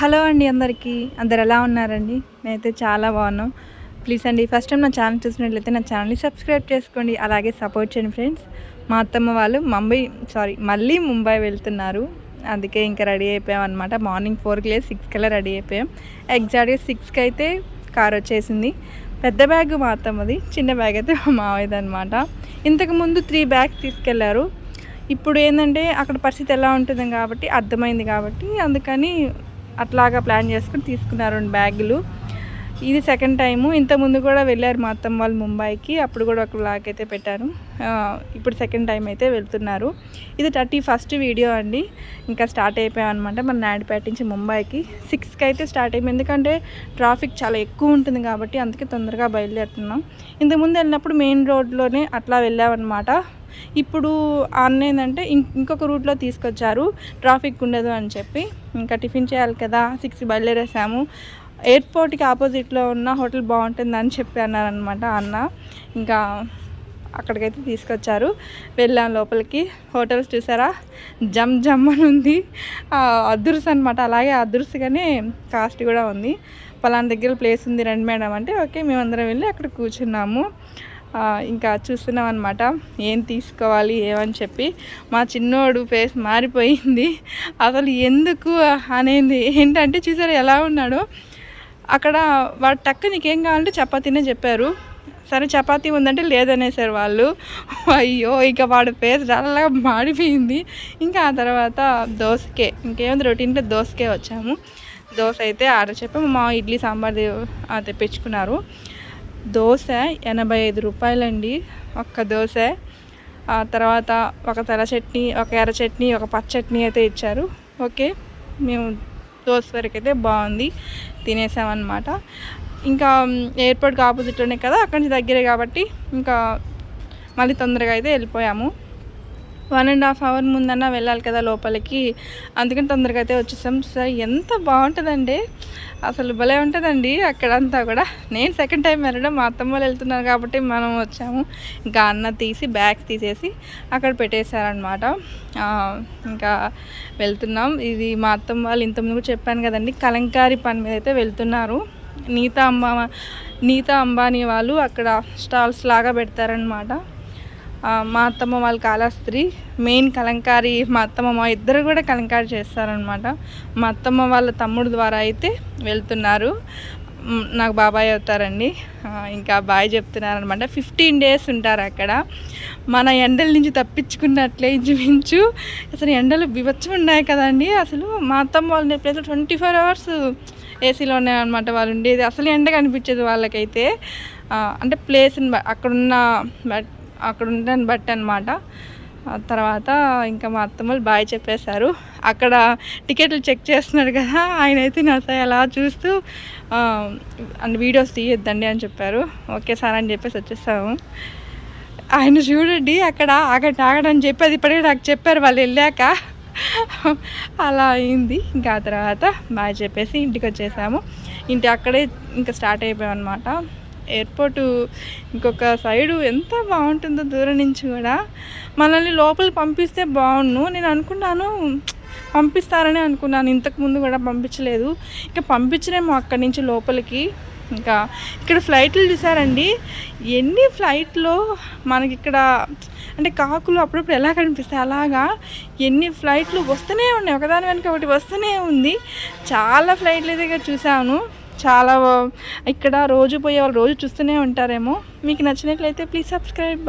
Hello అండి అందరికీ. అందరు ఎలా ఉన్నారండి? నేనైతే చాలా బాగున్నాం. ప్లీజ్ అండి ఫస్ట్ టైం నా ఛానల్ చూసినట్లయితే నా ఛానల్ని సబ్స్క్రైబ్ చేసుకోండి. అలాగే సపోర్ట్ చేయండి ఫ్రెండ్స్. మా అత్తమ్మ వాళ్ళు ముంబై సారీ మళ్ళీ ముంబై వెళ్తున్నారు. అందుకే ఇంకా రెడీ అయిపోయాం అనమాట మార్నింగ్ ఫోర్కి లేదు సిక్స్ వెళ్ళి రెడీ అయిపోయాం. ఎగ్జాక్ట్గా సిక్స్కి అయితే కార్ వచ్చేసింది. పెద్ద బ్యాగ్ మా అత్తమ్మది చిన్న బ్యాగ్ అయితే మా మావయ్యది అనమాట ఇంతకుముందు త్రీ బ్యాగ్స్ తీసుకెళ్ళారు. ఇప్పుడు ఏంటంటే అక్కడ పరిస్థితి ఎలా ఉంటుంది కాబట్టి అర్థమైంది కాబట్టి అందుకని అట్లాగా ప్లాన్ చేసుకుని తీసుకున్నారు రెండు బ్యాగులు. ఇది సెకండ్ టైము. ఇంతకుముందు కూడా వెళ్ళారు మా అత్తమ్మ వాళ్ళు ముంబైకి. అప్పుడు కూడా ఒక బ్లాగ్ అయితే పెట్టాను ఇప్పుడు సెకండ్ టైం అయితే వెళ్తున్నారు. ఇది థర్టీ ఫస్ట్ వీడియో అండి. ఇంకా స్టార్ట్ అయిపోయాం అనమాట మన నాయుడుపేట నుంచి ముంబైకి. సిక్స్కి అయితే స్టార్ట్ అయిపోయింది. ఎందుకంటే ట్రాఫిక్ చాలా ఎక్కువ ఉంటుంది కాబట్టి అందుకే తొందరగా బయలుదేరుతున్నాం. ఇంతకుముందు వెళ్ళినప్పుడు మెయిన్ రోడ్లోనే అట్లా వెళ్ళామన్నమాట. ఇప్పుడు అన్న ఏంటంటే ఇంకొక రూట్లో తీసుకొచ్చారు ట్రాఫిక్ ఉండదు అని చెప్పి. ఇంకా టిఫిన్ చేయాలి కదా సిక్స్ బయలుదేరేసాము. ఎయిర్పోర్ట్కి ఆపోజిట్లో ఉన్న హోటల్ బాగుంటుందని చెప్పి అన్నారనమాట అన్న. ఇంకా అక్కడికైతే తీసుకొచ్చారు. వెళ్ళాం లోపలికి. హోటల్స్ చూసారా? జమ్ జమ్ అని ఉంది. అదుర్స్ అనమాట అలాగే అదుర్స్గానే కాస్ట్ కూడా ఉంది. పలానా దగ్గర ప్లేస్ ఉంది రండి మేడం అంటే ఓకే మేమందరం వెళ్ళి అక్కడ కూర్చున్నాము. ఇంకా చూస్తున్నాం అనమాట ఏం తీసుకోవాలి ఏమని చెప్పి. మా చిన్నోడు ఫేస్ మారిపోయింది. అసలు ఎందుకు అనేది ఏంటంటే చూసారు ఎలా ఉన్నాడో? అక్కడ వాడు టక్క నీకేం కావాలంటే చపాతీనే చెప్పారు. సరే చపాతీ ఉందంటే లేదనేసారు వాళ్ళు. అయ్యో ఇక వాడు ఫేస్ చాలా మాడిపోయింది. ఇంకా ఆ తర్వాత దోసకే ఇంకేముంది రొటీన్లో దోసకే వచ్చాము. దోశ అయితే ఆర్డర్ చెప్పి మా ఇడ్లీ సాంబార్ తెప్పించుకున్నారు. దోశ ఎనభై ఐదు రూపాయలండి. ఒక్క దోశ. ఆ తర్వాత ఒక తెల్ల చట్నీ ఒక ఎర్ర చట్నీ ఒక పచ్చ చట్నీ అయితే ఇచ్చారు. ఓకే. మేము దోశ వరకు అయితే బాగుంది. తినేసామన్నమాట. ఇంకా ఎయిర్పోర్ట్కి ఆపోజిట్లోనే కదా అక్కడి నుంచి దగ్గరే కాబట్టి ఇంకా మళ్ళీ తొందరగా అయితే వెళ్ళిపోయాము. వన్ అండ్ హాఫ్ అవర్ ముందన్నా వెళ్ళాలి కదా లోపలికి. అందుకని తొందరగా అయితే వచ్చేసాం. సార్ ఎంత బాగుంటుందండి. అసలు భలే ఉంటుందండి అక్కడంతా కూడా. నేను సెకండ్ టైం వెళ్ళడం మా అత్తమ్మ వాళ్ళు వెళ్తున్నారు కాబట్టి మనం వచ్చాము. ఇంకా అన్న తీసి బ్యాగ్స్ తీసేసి అక్కడ పెట్టేశారనమాట ఇంకా వెళ్తున్నాం. ఇది మా అత్తమ్మ వాళ్ళు ఇంతకుముందు కూడా చెప్పాను కదండి కలంకారీ పని మీద అయితే వెళ్తున్నారు. నీతా అంబా నీతా అంబానీ వాళ్ళు అక్కడ స్టాల్స్ లాగా పెడతారనమాట మా అత్తమ్మ వాళ్ళ కాళాస్త్రి మెయిన్ కలంకారి మా అత్తమ్మ మా ఇద్దరు కూడా కలంకారి చేస్తారనమాట మా అత్తమ్మ వాళ్ళ తమ్ముడు ద్వారా అయితే వెళ్తున్నారు. నాకు బాబాయ్ అవుతారండి. ఇంకా బాయ్ చెప్తున్నారనమాట ఫిఫ్టీన్ డేస్ ఉంటారు అక్కడ. మన ఎండల నుంచి తప్పించుకున్నట్లే ఇంచుమించు. అసలు ఎండలు బివచ్చం ఉన్నాయి కదండి. అసలు మా అత్తమ్మ వాళ్ళు ప్లేస్లో ట్వంటీ ఫోర్ అవర్స్ ఏసీలోనే అనమాట వాళ్ళు ఉండేది. అసలు ఎండ కనిపించేది వాళ్ళకైతే. అంటే ప్లేస్ని అక్కడున్న అక్కడ ఉండని బట్టి అనమాట తర్వాత ఇంకా మా అత్తమ్మలు బాయ్ చెప్పేశారు. అక్కడ టికెట్లు చెక్ చేస్తున్నాడు కదా ఆయన అయితే నాతో అలా చూస్తూ అండ్ వీడియోస్ తీయొద్దండి అని చెప్పారు. ఓకే సార్ అని చెప్పేసి వచ్చేసాము. ఆయన చూడండి అక్కడ ఆగండి ఆగడని చెప్పి అది ఇప్పటికే నాకు చెప్పారు వాళ్ళు వెళ్ళాక. అలా అయింది. ఇంకా ఆ తర్వాత బాయ్ చెప్పేసి ఇంటికి వచ్చేసాము. ఇంటి అక్కడే ఇంకా స్టార్ట్ అయిపోయాం అనమాట ఎయిర్పోర్టు ఇంకొక సైడు ఎంత బాగుంటుందో దూరం నుంచి కూడా. మనల్ని లోపలికి పంపిస్తే బాగుండు నేను అనుకున్నాను పంపిస్తారని అనుకున్నాను. ఇంతకుముందు కూడా పంపించలేదు. ఇంకా పంపించలేము అక్కడి నుంచి లోపలికి. ఇంకా ఇక్కడ ఫ్లైట్లు చూసారండి. ఎన్ని ఫ్లైట్లో మనకి ఇక్కడ అంటే కాకులు అప్పుడప్పుడు ఎలా కనిపిస్తాయి అలాగా ఎన్ని ఫ్లైట్లు వస్తూనే ఉన్నాయి. ఒకదాని వెనక ఒకటి వస్తూనే ఉంది. చాలా ఫ్లైట్లు దగ్గర చూసాను చాలా ఇక్కడ రోజు పోయే వాళ్ళు రోజు చూస్తూనే ఉంటారేమో. మీకు నచ్చినట్లయితే ప్లీజ్ సబ్స్క్రైబ్.